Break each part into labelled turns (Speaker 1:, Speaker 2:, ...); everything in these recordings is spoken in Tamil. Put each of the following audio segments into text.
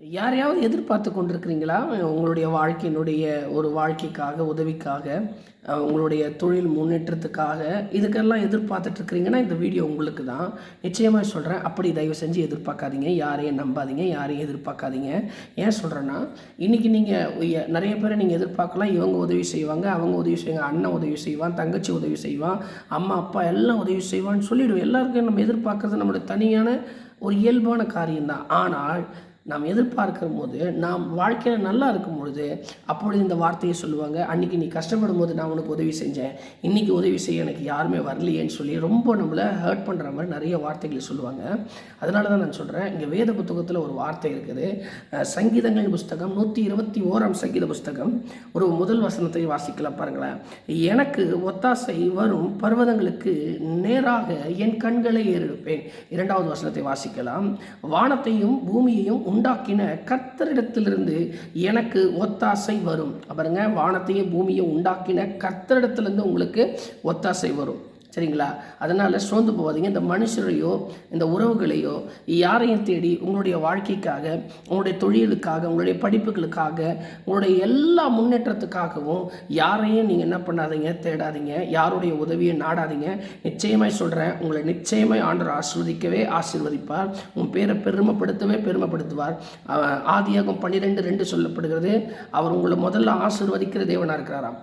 Speaker 1: யாரையாவது எதிர்பார்த்து கொண்டிருக்கிறீங்களா? உங்களுடைய வாழ்க்கையினுடைய ஒரு வாழ்க்கைக்காக உதவிக்காக உங்களுடைய தொழில் முன்னேற்றத்துக்காக இதுக்கெல்லாம் எதிர்பார்த்துட்டு இருக்கிறீங்கன்னா இந்த வீடியோ உங்களுக்கு தான். நிச்சயமாக சொல்கிறேன் அப்படி தயவு செஞ்சு எதிர்பார்க்காதீங்க. யாரையும் நம்பாதீங்க யாரையும் எதிர்பார்க்காதீங்க. ஏன் சொல்கிறேன்னா இன்றைக்கி நீங்கள் நிறைய பேரை நீங்கள் எதிர்பார்க்கலாம். இவங்க உதவி செய்வாங்க அவங்க உதவி செய்வாங்க அண்ணன் உதவி செய்வான் தங்கச்சி உதவி செய்வான் அம்மா அப்பா எல்லாம் உதவி செய்வான்னு சொல்லிவிடுவோம் எல்லாருக்கும் நம்ம எதிர்பார்க்குறது நம்மளுடைய தனியான ஒரு இயல்பான காரியம்தான். ஆனால் நாம் எதிர்பார்க்கிற போது நாம் வாழ்க்கையில் நல்லா இருக்கும் பொழுது அப்பொழுது இந்த வார்த்தையை சொல்லுவாங்க அன்றைக்கி நீ கஷ்டப்படும் போது நான் உனக்கு உதவி செஞ்சேன். இன்றைக்கி உதவி செய்ய எனக்கு யாருமே வரலையேன்னு சொல்லி ரொம்ப நம்மளை ஹர்ட் பண்ணுற மாதிரி நிறைய வார்த்தைகளை சொல்லுவாங்க. அதனால தான் நான் சொல்கிறேன் இங்கே வேத புத்தகத்தில் ஒரு வார்த்தை இருக்குது. சங்கீதங்கள் புஸ்தகம் நூற்றி இருபத்தி ஓராம் சங்கீத புஸ்தகம். ஒரு முதல் வசனத்தை வாசிக்கலாம் பாருங்களேன். எனக்கு ஒத்தாசை வரும் பர்வதங்களுக்கு நேராக என் கண்களை ஏறெடுப்பேன் இரண்டாவது வசனத்தை வாசிக்கலாம். வானத்தையும் பூமியையும் உண்டாக்கின கர்த்தரிடத்திலிருந்து எனக்கு ஒத்தாசை வரும். பாருங்க வானத்தையும் பூமியை உண்டாக்கின கர்த்தரிடத்திலிருந்து உங்களுக்கு ஒத்தாசை வரும். சரிங்களா? அதனால் சோர்ந்து போகாதீங்க. இந்த மனுஷரையோ இந்த உறவுகளையோ யாரையும் தேடி உங்களுடைய வாழ்க்கைக்காக உங்களுடைய தொழிலுக்காக உங்களுடைய படிப்புகளுக்காக உங்களுடைய எல்லா முன்னேற்றத்துக்காகவும் யாரையும் நீங்கள் என்ன பண்ணாதீங்க தேடாதீங்க. யாருடைய உதவியை நாடாதீங்க. நிச்சயமாய் சொல்கிறேன் உங்களை நிச்சயமாய் ஆண்டவர் ஆசிர்வதிக்கவே ஆசீர்வதிப்பார். உன் பேரை பெருமைப்படுத்தவே பெருமைப்படுத்துவார். ஆதியாகும் ஆதியாகம் பன்னிரெண்டு ரெண்டு சொல்லப்படுகிறது. அவர் உங்களை முதல்ல ஆசீர்வதிக்கிற தேவனாக இருக்கிறாராம்.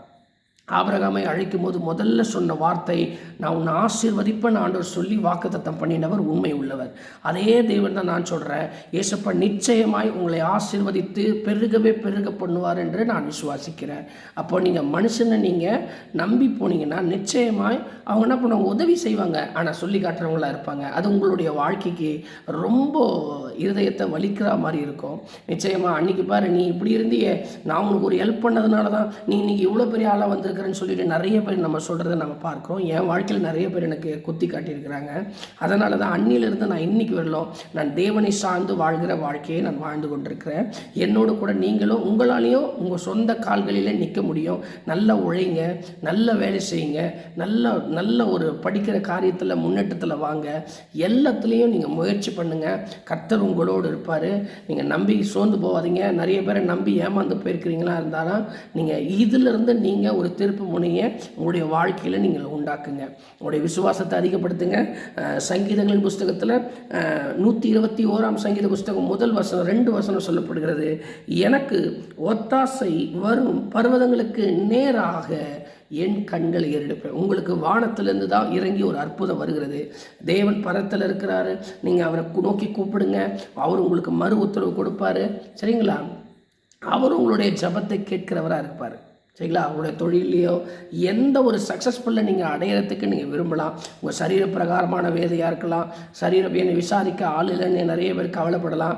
Speaker 1: ஆபரகாமை அழைக்கும் போது முதல்ல சொன்ன வார்த்தை நான் உன்னை ஆசீர்வதிப்பேன் ஆண்டவர் சொல்லி வாக்குத்தத்தம் பண்ணினவர் உண்மை உள்ளவர். அதே தெய்வம் தான் நான் சொல்கிறேன் ஏசப்பா நிச்சயமாய் உங்களை ஆசீர்வதித்து பெருகவே பெருக பண்ணுவார் என்று நான் விசுவாசிக்கிறேன். அப்போ நீங்கள் மனுஷனை நீங்கள் நம்பி போனீங்கன்னா நிச்சயமாய் அவங்க என்ன பண்ணுவாங்க? உதவி செய்வாங்க. ஆனால் சொல்லி காட்டுறவங்களா இருப்பாங்க. அது உங்களுடைய வாழ்க்கைக்கு ரொம்ப இருதயத்தை வலிக்கிற மாதிரி இருக்கும். நிச்சயமாக அன்றைக்கி பாரு நீ இப்படி இருந்தியே நான் உனக்கு ஒரு ஹெல்ப் பண்ணதுனால தான் நீ இன்றைக்கி இவ்வளோ பெரிய ஆளாக இருக்கிறேன்னு சொல்லிட்டு நிறைய பேர் நம்ம சொல்கிறத நம்ம பார்க்குறோம். என் வாழ்க்கையில் நிறைய பேர் எனக்கு குத்தி காட்டியிருக்கிறாங்க. அதனால தான் அன்னிலிருந்து நான் இன்னைக்கு வரலும் நான் தேவனை சார்ந்து வாழ்கிற வாழ்க்கையை நான் வாழ்ந்து கொண்டிருக்கிறேன். என்னோடு கூட நீங்களும் உங்களாலேயும் உங்கள் சொந்த கால்களிலே நிற்க முடியும். நல்லா உழைங்க நல்ல வேலை செய்யுங்க நல்ல நல்ல ஒரு படிக்கிற காரியத்தில் முன்னேற்றத்தில் வாங்க. எல்லாத்துலேயும் நீங்கள் முயற்சி பண்ணுங்கள் கர்த்தர் உங்களோடு இருப்பார். நீங்கள் நம்பி சோர்ந்து போகாதீங்க. நிறைய பேரை நம்பி ஏமாந்து போயிருக்கிறீங்களா இருந்தாலும் நீங்கள் இதிலிருந்து நீங்கள் ஒரு திருப்பு முனையை உங்களுடைய வாழ்க்கையில் நீங்கள் உண்டாக்குங்க. உங்களுடைய விசுவாசத்தை அதிகப்படுத்துங்க. சங்கீதங்கள் சங்கீதங்களின் புஸ்தகத்தில் நூற்றி இருபத்தி ஓராம் சங்கீத புஸ்தகம் முதல் வசனம் ரெண்டு வசனம் சொல்லப்படுகிறது. எனக்கு ஒத்தாசை வரும் பர்வதங்களுக்கு நேராக என் கண்களை ஏறெடுப்பேன். உங்களுக்கு வானத்திலிருந்து தான் இறங்கி ஒரு அற்புதம் வருகிறது. தேவன் பரத்தில் இருக்கிறாரு. நீங்கள் அவரை நோக்கி கூப்பிடுங்க. அவர் உங்களுக்கு மறு உத்தரவு கொடுப்பாரு. சரிங்களா? அவர் உங்களுடைய ஜபத்தை கேட்கிறவராக இருப்பார். சரிங்களா? உங்களுடைய தொழிலையோ எந்த ஒரு சக்ஸஸ்ஃபுல்லை நீங்கள் அடையிறதுக்கு நீங்கள் விரும்பலாம். உங்கள் சரீர பிரகாரமான வேதையாக இருக்கலாம். சரீரம் என்னை விசாரிக்க ஆள் இல்லைன்னு நிறைய பேர் கவலைப்படலாம்.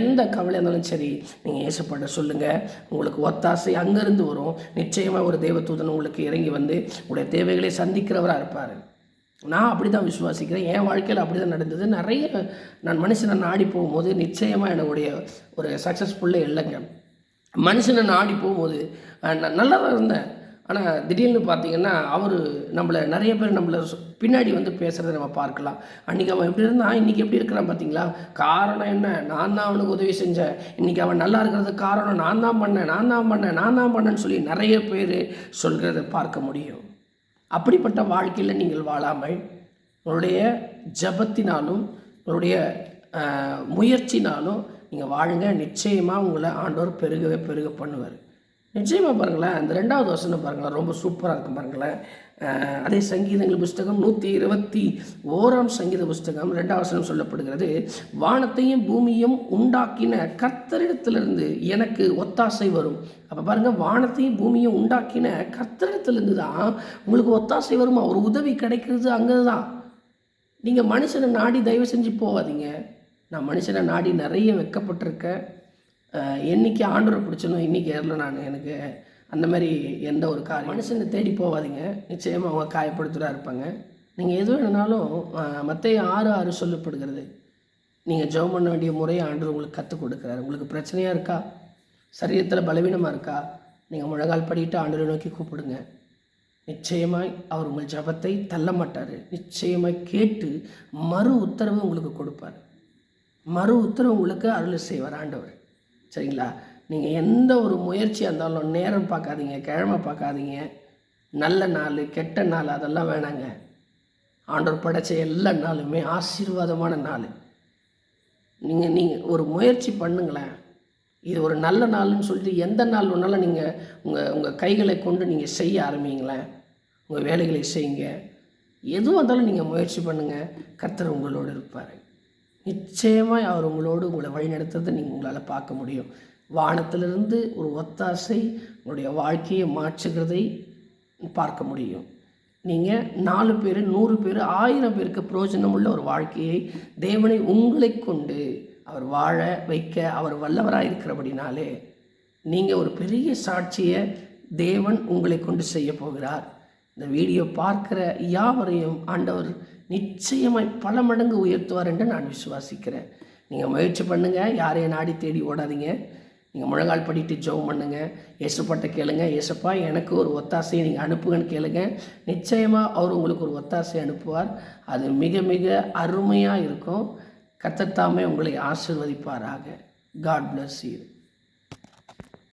Speaker 1: எந்த கவலை இருந்தாலும் சரி நீங்கள் ஏசப்பட சொல்லுங்கள் உங்களுக்கு ஒத்தாசை அங்கேருந்து வரும். நிச்சயமாக ஒரு தேவதூதன் உங்களுக்கு இறங்கி வந்து உங்களுடைய தேவைகளை சந்திக்கிறவராக இருப்பார். நான் அப்படி தான் விசுவாசிக்கிறேன். என் வாழ்க்கையில் அப்படி தான் நடந்தது. நிறைய நான் மனுஷனை நாடி போகும்போது நிச்சயமாக என்னுடைய ஒரு சக்ஸஸ்ஃபுல்லே இல்லைங்க. மனுஷனை நாடி போகும்போது அஹ், நல்லா தான் இருந்தேன். ஆனால் திடீர்னு பார்த்தீங்கன்னா அவர் நம்மளை நிறைய பேர் நம்மளை பின்னாடி வந்து பேசுகிறத நம்ம பார்க்கலாம். அன்றைக்கி அவன் எப்படி இருந்தான்? இன்றைக்கி எப்படி இருக்கிறான் பார்த்தீங்களா காரணம் என்ன? நான் தான் அவனுக்கு உதவி செஞ்சேன். இன்றைக்கி அவன் நல்லா இருக்கிறதுக்கு காரணம் நான் தான் பண்ணேன் நான் தான் பண்ணேன் நான் தான் பண்ணேன்னு சொல்லி நிறைய பேர் சொல்கிறத பார்க்க முடியும். அப்படிப்பட்ட வாழ்க்கையில் நீங்கள் வாழாமல் உங்களுடைய ஜபத்தினாலும் உங்களுடைய முயற்சினாலும் நீங்கள் வாழுங்க நிச்சயமாக உங்களை ஆண்டவர் பெருகவே பெருக பண்ணுவார். நிச்சயமாக பாருங்களேன் அந்த ரெண்டாவது வசனம் பாருங்களேன் ரொம்ப சூப்பராக இருக்கும் பாருங்களேன். அதே சங்கீதங்கள் புஸ்தகம் நூற்றி இருபத்தி ஓராம் சங்கீத புஸ்தகம் ரெண்டாவது வசனம் சொல்லப்படுகிறது வானத்தையும் பூமியும் உண்டாக்கின கர்த்தரிடத்திலிருந்து எனக்கு ஒத்தாசை வரும். அப்போ பாருங்கள் வானத்தையும் பூமியும் உண்டாக்கின கர்த்தரிடத்திலிருந்து தான் உங்களுக்கு ஒத்தாசை வருமா? ஒரு உதவி கிடைக்கிறது அங்கே தான் நீங்கள் மனுஷனை நாடி தயவு செஞ்சு போகாதீங்க. நான் மனுஷனை நாடி நிறைய வெக்கப்பட்டிருக்கேன். என்னைக்கு ஆண்டவரை பிடிச்சனோ இன்றைக்கி ஏறல நான். எனக்கு அந்த மாதிரி எந்த ஒரு காரியம் மனுஷனை தேடி போகாதீங்க நிச்சயமாக அவங்க காயப்படுத்துகிறா இருப்பாங்க. நீங்கள் எது வேணுனாலும் மற்ற ஆறு ஆறு சொல்லப்படுகிறது. நீங்கள் ஜெபம் பண்ண வேண்டிய முறையை ஆண்டவர் உங்களுக்கு கற்றுக் கொடுக்குறாரு. உங்களுக்கு பிரச்சனையாக இருக்கா? சரீரத்தில் பலவீனமாக இருக்கா? நீங்கள் முழங்கால் படிட்டு ஆண்டவரை நோக்கி கூப்பிடுங்க. நிச்சயமாய் அவர் உங்கள் ஜபத்தை தள்ள மாட்டார். நிச்சயமாய் கேட்டு மறு உத்தரவு உங்களுக்கு கொடுப்பார். மறு உத்தரவு உங்களுக்கு அருள் செய்வார் ஆண்டவர். சரிங்களா? நீங்கள் எந்த ஒரு முயற்சியாக இருந்தாலும் நேரம் பார்க்காதீங்க கிழமை பார்க்காதீங்க. நல்ல நாள் கெட்ட நாள் அதெல்லாம் வேணாங்க. ஆண்டவர் படைச்ச எல்லா நாளுமே ஆசீர்வாதமான நாள். நீங்கள் நீங்கள் ஒரு முயற்சி பண்ணுங்களேன். இது ஒரு நல்ல நாள்னு சொல்லிட்டு எந்த நாள் வேணாலும் நீங்கள் உங்கள் உங்கள் கைகளை கொண்டு நீங்கள் செய்ய ஆரம்பிங்களேன். உங்கள் வேலைகளை செய்யுங்க. எதுவும் இருந்தாலும் நீங்கள் முயற்சி பண்ணுங்கள் கர்த்தர் உங்களோடு இருப்பார். நிச்சயமாக அவர் உங்களோடு உங்களை வழிநடத்துறதை நீங்கள் உங்களால் பார்க்க முடியும். வானத்திலிருந்து ஒரு ஒத்தாசை உங்களுடைய வாழ்க்கையை மாற்றுகிறதை பார்க்க முடியும். நீங்கள் நாலு பேர் நூறு பேர் ஆயிரம் பேருக்கு பிரயோஜனம் உள்ள ஒரு வாழ்க்கையை தேவனை உங்களை கொண்டு அவர் வாழ வைக்க அவர் வல்லவராக இருக்கிறபடினாலே நீங்கள் ஒரு பெரிய சாட்சியை தேவன் உங்களை கொண்டு செய்ய போகிறார். இந்த வீடியோ பார்க்குற யாவரையும் ஆண்டவர் நிச்சயமாய் பல மடங்கு உயர்த்துவார் என்று நான் விசுவாசிக்கிறேன். நீங்கள் முயற்சி பண்ணுங்கள் யாரையும் நாடி தேடி ஓடாதீங்க. நீங்கள் முழங்கால் படிட்டு ஜெபம் பண்ணுங்கள் இயேசுப்பட்ட கேளுங்க இயேசுப்பா எனக்கு ஒரு ஒத்தாசையை நீங்கள் அனுப்புங்கன்னு கேளுங்க. நிச்சயமாக அவர் உங்களுக்கு ஒரு ஒத்தாசை அனுப்புவார். அது மிக மிக அருமையாக இருக்கும். கத்தத்தாமே உங்களை ஆசிர்வதிப்பாராக. God bless you